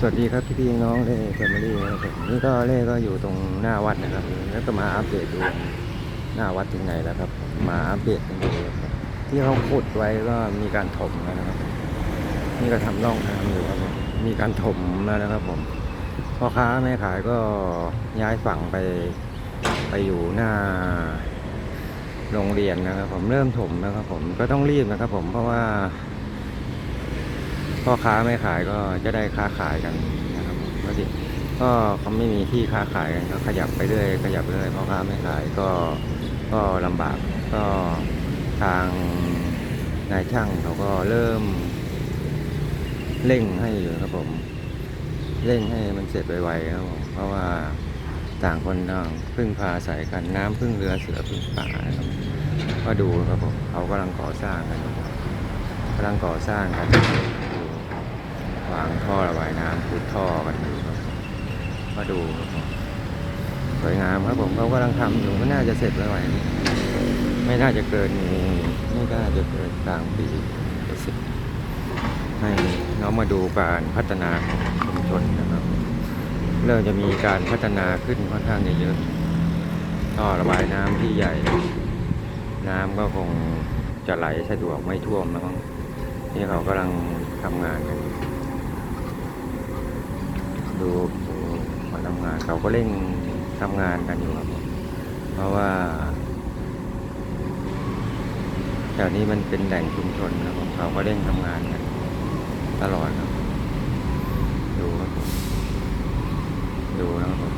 สวัสดีครับพี่พี่น้องเล่แฟมิลี่นะครับนี่ก็เล่ก็อยู่ตรงหน้าวัดนะครับ แล้วก็มาอัปเดตดูหน้าวัดถึงไหนแล้วครับ มาอัปเดตกันดูที่เขาขุดไว้ก็มีการถมแล้วนะครับ นี่ก็ทำร่องน้ำอยู่ครับมมีการถมแล้วนะครับ ผมพ่อค้าแม่ขายก็ย้ายฝั่งไปไปอยู่หน้าโรงเรียนนะครับ ผมเริ่มถมนะครับ ผมก็ต้องรีบนะครับ ผมเพราะว่า พ่อค้าไม่ขายก็จะได้ค้าขายกันนะครับก็ดิก็เขาไม่มีที่ค้าขายกันก็ขยับไปเรื่อยขยับไปเรื่อยพ่อค้าไม่ขายก็ก็ลำบากก็ทางนายช่างเขาก็เริ่ม เร่งให้อยู่ครับผม เร่งให้มันเสร็จไวๆครับผมเพราะว่าต่างคนต่างพึ่งพาอาศัยกันน้ำพึ่งเรือเสือพึ่งป่าครับก็ดูครับผมเขากำลังก่อสร้างกันครับกำลังก่อสร้างกัน วางท่อระบายน้ำขุดท่อกันอยู่ครับมาดูสวยงามครับผมเขากำลังทำอยู่ก็น่าจะเสร็จแล้วไหวไม่น่าจะเกินไม่น่าจะเกินกลางปีจะเสร็จให้น้องมาดูการพัฒนาของชุมชนนะครับ เริ่มจะมีการพัฒนาขึ้นค่อนข้างเยอะท่อระบายน้ำที่ใหญ่ น้ำก็คงจะไหลสะดวกไม่ท่วมแล้วมั้งนี่เขากำลังทำงานกันอยู่ ดูมาทำงานเขาก็เร่งทำงานกันอยู่ครับ เพราะว่าแถวนี้มันเป็นแหล่งชุมชนนะครับเขาก็เร่งทำงานกันตลอดครับดูครับผมดูนะครับผม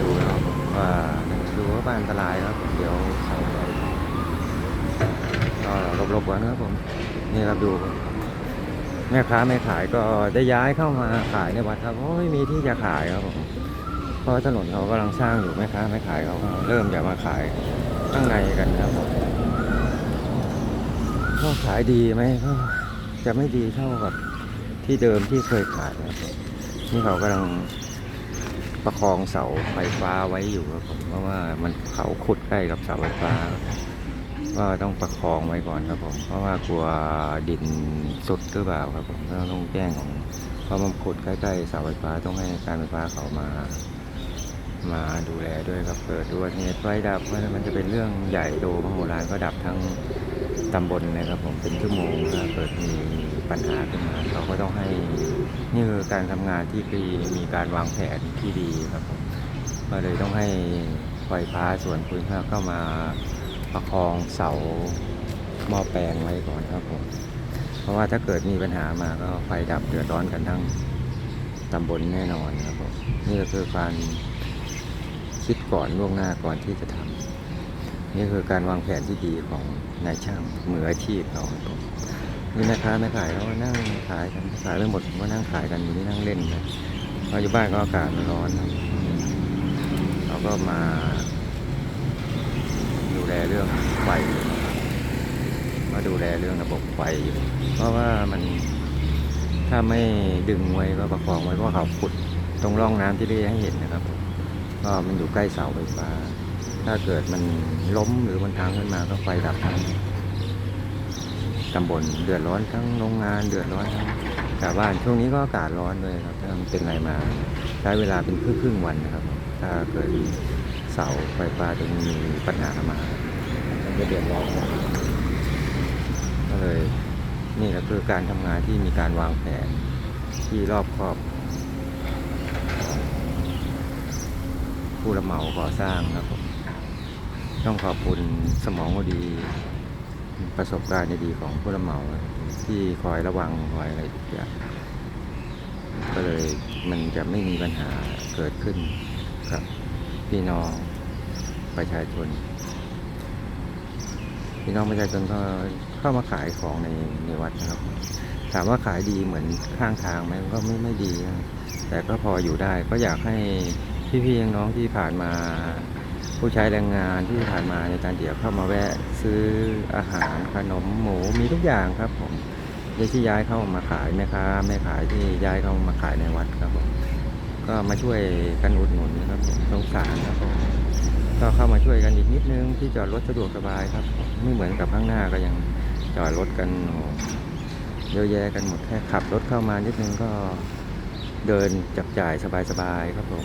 ดูนะครับผมว่าดูว่าบ้านอันตรายครับเดี๋ยวเขาก็หลบๆก่อนนะครับผมนี่ครับดูครับ แม่ค้าไม่ขายก็ได้ย้ายเข้ามาขายในวัดครับเพราะไม่มีที่จะขายครับผมเพราะถนนเขากำลังสร้างอยู่แม่ค้าไม่ขายเขาเริ่มจะมาขายข้างในกันครับผมก็ขายดีไหมก็จะไม่ดีเท่ากับที่เดิมที่เคยขายครับผมนี่เขากำลังประคองเสาไฟฟ้าไว้อยู่ครับผมเพราะว่ามันเขาขุดใกล้กับเสาไฟฟ้า ก็ต้องประคองไว้ก่อนครับผม เพราะว่ากลัวดินสุดหรือเปล่าครับผมก็ต้องแจ้งของเพราะมันขุดใกล้ๆเสาไฟฟ้าต้องให้การไฟฟ้าเขามา มาดูแลด้วยครับเกิดอุบัติเหตุไฟดับเพราะมันจะเป็นเรื่องใหญ่โตมโหฬารก็ดับทั้งตำบลเลยครับผมเป็นชั่วโมงถ้าเกิดมีปัญหาขึ้นมาเขาก็ต้องให้นี่คือการทำงานที่ดีมีการวางแผนที่ดีครับผมก็เลยต้องให้ไฟฟ้าส่วนภูมิภาคเข้ามา ประคองเสาหม้อแปลงไว้ก่อนครับผม เพราะว่าถ้าเกิดมีปัญหามาก็ไฟดับเดือดร้อนกันทั้งตำบลแน่นอนครับผมนี่ก็คือการคิดก่อนล่วงหน้าก่อนที่จะทำนี่คือการวางแผนที่ดีของนายช่างมืออาชีพเราครับผมนี่แม่ค้าแม่ขายเขานั่งขายกันขายไม่หมดก็นั่งขายกันอยู่นี่นั่งเล่นนะพราอยู่บ้านก็อากาศร้อนครับเราก็มา แลเรื่องไฟอยู่นะครับมาดูแลเรื่องระบบไฟอยู่ เพราะว่ามันถ้าไม่ดึงไว้ก็ประคองไว้เพราะเขาขุดตรงร่องน้ำที่ได้ให้เห็นนะครับ ก็มันอยู่ใกล้เสาไฟฟ้า ถ้าเกิดมันล้มหรือมันทางขึ้นมาก็ไฟดับทั้งตำบลเดือดร้อนทั้งโรงงานเดือดร้อนทั้งชาวบ้านช่วงนี้ก็อากาศร้อนเลยครับถ้ามันเป็นอะไรมาใช้เวลาเป็นครึ่งครึ่งวันนะครับ ถ้าเกิดเสาไฟฟ้าตรงนี้มีปัญหามา จะเดือดร้อนก็เลยนี่ก็คือการทำงานที่มีการวางแผนที่รอบครอบ ผู้รับเหมาก่อสร้างครับผมต้องขอบคุณสมองดี ประสบการณ์ดีของผู้รับเหมาที่คอยระวังคอยอะไรทุกอย่างก็เลยมันจะไม่มีปัญหาเกิดขึ้นกับพี่น้องประชาชน พี่น้องประชาชนก็เข้ามาขายของในในวัดนะครับ ถามว่าขายดีเหมือนข้างทางไหมก็ไม่ไม่ดี แต่ก็พออยู่ได้ก็อยากให้พี่ๆน้องที่ผ่านมาผู้ใช้แรงงานที่ผ่านมาในการเดี่ยวเข้ามาแวะซื้ออาหารขนมหมูมีทุกอย่างครับผมที่ย้ายเข้ามาขายแม่ค้าแม่ขายที่ย้ายเข้ามาขายในวัดครับผมก็มาช่วยกันอุดหนุนครับสงสารครับผม ก็เข้ามาช่วยกันอีกนิดนึงที่จอดรถสะดวกสบายครับ ไม่เหมือนกับข้างหน้าก็ยังจอดรถกันโอ้โหเยอะแยะกันหมดแค่ขับรถเข้ามานิดนึงก็เดินจับจ่ายสบายๆครับผม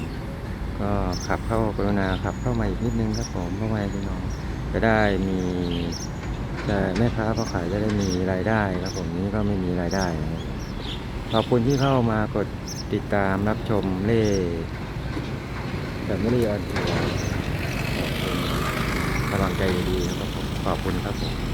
ก็ขับเข้ากรุณาขับเข้ามาอีกนิดนึงครับผมเพื่อให้พี่น้องจะได้มีแต่แม่ค้าพ่อขายจะได้มีรายได้ครับผมนี้ก็ไม่มีรายได้ ขอบคุณที่เข้ามากดติดตามรับชมเล่แบบไม่ได้ออนทัวร์ขอ กำลังใจดีครับผมขอบคุณครับผม